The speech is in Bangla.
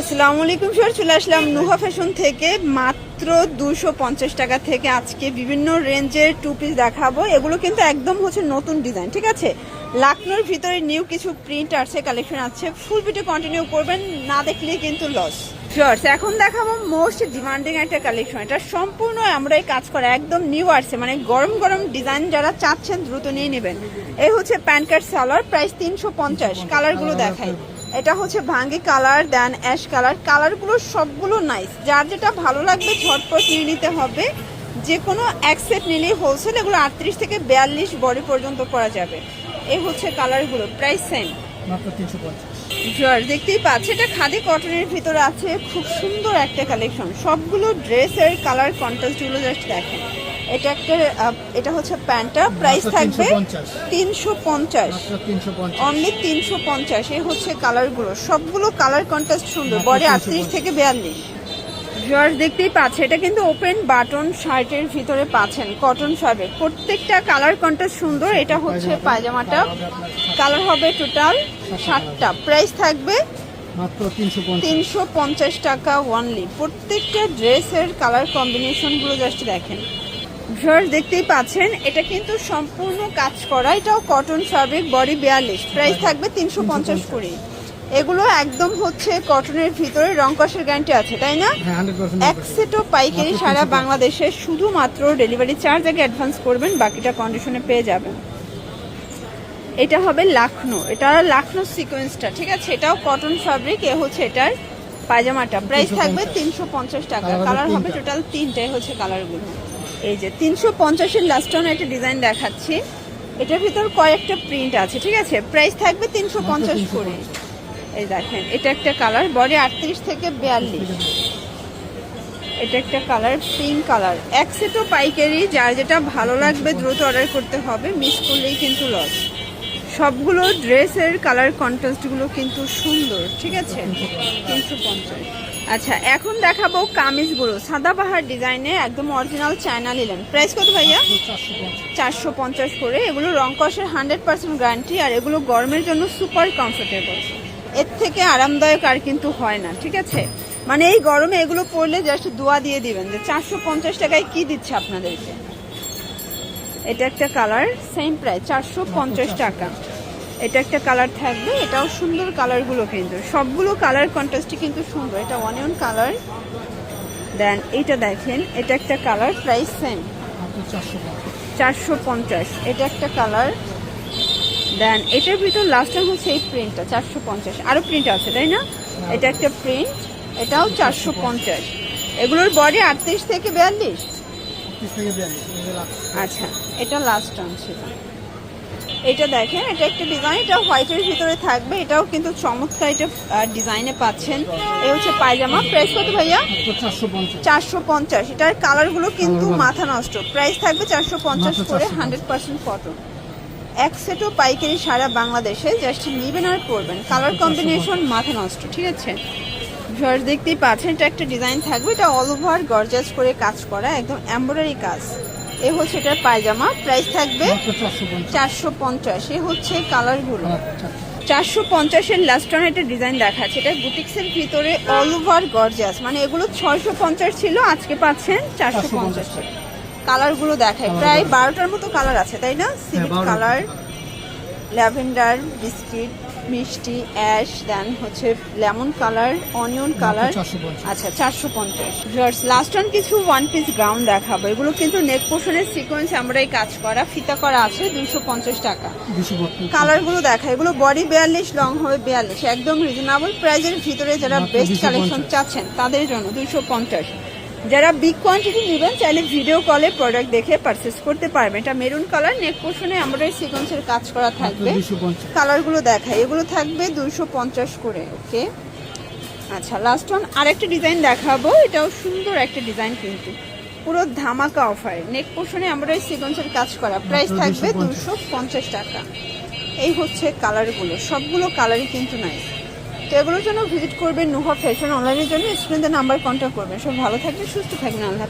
আসসালামু আলাইকুম স্যার চলে আসলাম নুহা ফ্যাশন থেকে। মাত্র দুশো পঞ্চাশ টাকা থেকে আজকে বিভিন্ন রেঞ্জের টু পিস দেখাবো। এগুলো কিন্তু একদম হচ্ছে নতুন ডিজাইন ঠিক আছে? লাকনোর ভিতরে নিউ কিছু প্রিন্ট আছে কালেকশন আছে। ফুল ভিডিও কন্টিনিউ করবেন, না দেখলে কিন্তু লস শিওর্স এখন দেখাবো মোস্ট ডিমান্ডিং একটা কালেকশন এটা সম্পূর্ণ আমরা এই কাজ করা, একদম নিউ আসছে। মানে গরম গরম ডিজাইন যারা চাচ্ছেন, দ্রুত নিয়ে নেবেন। এই হচ্ছে প্যান কার্ড সালোয়ার প্রাইস তিনশো পঞ্চাশ। কালারগুলো দেখাই। এটা হচ্ছে ভাঙ্গি কালার দেন অ্যাশ কালার। কালারগুলো সবগুলো নাইস যার যেটা ভালো লাগবে ঝটপট নিয়ে নিতে হবে। যে কোনো এক সেট নিলেই হোলসেল এগুলো আটত্রিশ থেকে বিয়াল্লিশ বডি পর্যন্ত করা যাবে। এই হচ্ছে কালারগুলো প্রাইস সেম জর দেখতেই পাচ্ছে এটা খাদি কটনের ভিতরে আছে। খুব সুন্দর একটা কালেকশন সবগুলো ড্রেসের কালার কন্ট্রাস্টগুলো জাস্ট দেখেন। এটা একটা এটা হচ্ছে প্যান্টটা প্রাইস থাকবে তিনশো পঞ্চাশ। মাত্র তিনশো পঞ্চাশ। অনলি তিনশো পঞ্চাশ এই হচ্ছে কালারগুলো সবগুলো কালার কন্ট্রাস্ট সুন্দর বডি আটত্রিশ থেকে বিয়াল্লিশ। জর্জ দেখতেই পাচ্ছে এটা কিন্তু ওপেন বাটন শার্টের ভিতরে পাচ্ছেন কটন ফ্যাব্রিক প্রত্যেকটা কালার কন্ট্রাস্ট সুন্দর এটা হচ্ছে পায়জামাটা কালার হবে টোটাল সাতটা। প্রাইস থাকবে তিনশো পঞ্চাশ। তিনশো পঞ্চাশ টাকা ওয়ানলি প্রত্যেকটা ড্রেসের কালার কম্বিনেশনগুলো জাস্ট দেখেন। ভিউয়ার্স দেখতেই পাচ্ছেন এটা কিন্তু সম্পূর্ণ কাজ করা। এটাও কটন ফ্যাব্রিক বডি বিয়াল্লিশ। প্রাইস থাকবে তিনশো পঞ্চাশ করে এগুলো একদম হচ্ছে কটনের ভিতরে রং কষের গ্যারান্টি আছে তাই না? হ্যাঁ এক সেটও পাইকারি সারা বাংলাদেশে শুধুমাত্র ডেলিভারি চার্জ আগে অ্যাডভান্স করবেন বাকিটা কন্ডিশনে পেয়ে যাবেন। এটা হবে লাখনো। এটা লাখনো সিকোয়েন্সটা ঠিক আছে? এটাও কটন ফ্যাব্রিক এ হচ্ছে এটার পায়জামাটা। প্রাইস থাকবে তিনশো পঞ্চাশ। টাকা। কালার হবে টোটাল তিনটাই হচ্ছে কালারগুলো এই যে তিনশো পঞ্চাশের লাস্ট অন একটা ডিজাইন দেখাচ্ছি। এটার ভিতর কয়েকটা প্রিন্ট আছে ঠিক আছে? প্রাইস থাকবে তিনশো পঞ্চাশ করে। এই দেখেন এটা একটা কালার বডি আটত্রিশ থেকে বিয়াল্লিশ। এটা একটা কালার পিঙ্ক কালার এক সেটও পাইকারি যার যেটা ভালো লাগবে দ্রুত অর্ডার করতে হবে মিস করলেই কিন্তু লস সবগুলো ড্রেসের কালার কন্ট্রাস্টগুলো কিন্তু সুন্দর, ঠিক আছে? তিনশো পঞ্চাশ। আচ্ছা এখন দেখাবো কামিজগুলো সাদাবাহার ডিজাইনে একদম অরিজিনাল চায়না নিলেন। প্রাইস কত ভাইয়া? চারশো পঞ্চাশ করে। এগুলো রং কষের হান্ড্রেড পার্সেন্ট গ্যারান্টি আর এগুলো গরমের জন্য সুপার কমফোর্টেবল এর থেকে আরামদায়ক আর কিন্তু হয় না, ঠিক আছে? মানে এই গরমে এগুলো পরলে জাস্ট দোয়া দিয়ে দিবেন যে চারশো পঞ্চাশ টাকায় কি দিচ্ছে আপনাদেরকে? এটা একটা কালার? সেম প্রাইস চারশো পঞ্চাশ টাকা। এটা একটা কালার থাকবে এটাও সুন্দর কালারগুলো কিন্তু। সবগুলো কালার কন্ট্রাস্টই কিন্তু সুন্দর এটা অনিয়ন কালার দেন এটা দেখেন এটা একটা কালার প্রাইস সেম চারশো পঞ্চাশ। এটা একটা কালার দেন এটার ভিতর লাস্ট হচ্ছে এই প্রিন্টটা চারশো পঞ্চাশ। আরও প্রিন্ট আছে তাই না? এটা একটা প্রিন্ট এটাও চারশো পঞ্চাশ। এগুলোর বডি আটত্রিশ থেকে বিয়াল্লিশ। আচ্ছা। এটা লাস্ট ছিল। এটা দেখেন এটা একটা ডিজাইন এটা হোয়াইটের ভিতরে থাকবে এটাও কিন্তু চমৎকার এটা ডিজাইনে পাচ্ছেন। এই হচ্ছে পায়জামা। প্রাইস কত ভাইয়া? চারশো পঞ্চাশ। চারশো পঞ্চাশ। এটার কালারগুলো কিন্তু মাথা নষ্ট। প্রাইস থাকবে চারশো পঞ্চাশ করে হান্ড্রেড পার্সেন্ট কটন এক সেটও পাইকারি সারা বাংলাদেশে জাস্ট নিবেন আর পরবেন। কালার কম্বিনেশন মাথা নষ্ট ঠিক আছে? ভিউয়ার্স দেখতেই পাচ্ছেন এটা একটা ডিজাইন থাকবে এটা অল ওভার গর্জাস করে কাজ করা একদম এমব্রয়ডারি কাজ। এ হচ্ছে এটার পায়জামা। প্রাইস থাকবে চারশো পঞ্চাশ। এ হচ্ছে কালারগুলো চারশো পঞ্চাশের লাস্ট অন একটা ডিজাইন দেখাচ্ছে এটা বুটিক্সের ভিতরে অল ওভার গর্জাস মানে এগুলো ছয়শো পঞ্চাশ ছিল আজকে পাচ্ছেন চারশো পঞ্চাশ। 450 কালারগুলো দেখায়। প্রায় বারোটার মতো কালার আছে তাই না? সিল্ক কালার ল্যাভেন্ডার বিস্কিট মিষ্টি অ্যাশ দেন হচ্ছে লেমন কালার অনিয়ন কালার। আচ্ছা চারশো পঞ্চাশ। ভিউয়ার্স লাস্ট অন কিছু ওয়ান পিস গ্রাউন্ড দেখাবো। এগুলো কিন্তু নেক পোর্শনের সিকোয়েন্স আমরা এই কাজ করা ফিতা করা আছে দুইশো পঞ্চাশ টাকা। দুশো কালারগুলো দেখা এগুলো বডি বিয়াল্লিশ লং হবে বিয়াল্লিশ। একদম রিজনেবল প্রাইজের ভিতরে যারা বেস্ট কালেকশন চাচ্ছেন তাদের জন্য দুইশো পঞ্চাশ। যারা বিগ কোয়ান্টিটি নেবেন চাইলে ভিডিও কলে প্রোডাক্ট দেখে পারচেস করতে পারবেন। এটা মেরুন কালার নেক পোর্শনে আমরা সিকোয়েন্সের কাজ করা থাকবে। কালারগুলো দেখাই। এগুলো থাকবে দুইশো পঞ্চাশ করে ওকে আচ্ছা লাস্ট ওয়ান আরেকটা ডিজাইন দেখাবো। এটাও সুন্দর একটা ডিজাইন কিন্তু। পুরো ধামাকা অফার নেক পোর্শনে আমরা সিকোয়েন্সের কাজ করা। প্রাইস থাকবে দুশো পঞ্চাশ টাকা। এই হচ্ছে কালারগুলো সবগুলো কালারই কিন্তু নাই তো এগুলোর জন্য ভিজিট করবেন নুহা ফ্যাশন অনলাইনের জন্য। স্টুডেন্টদের নাম্বার কন্ট্যাক্ট করবেন। সব ভালো থাকবেন, সুস্থ থাকবেন। আল্লাহ।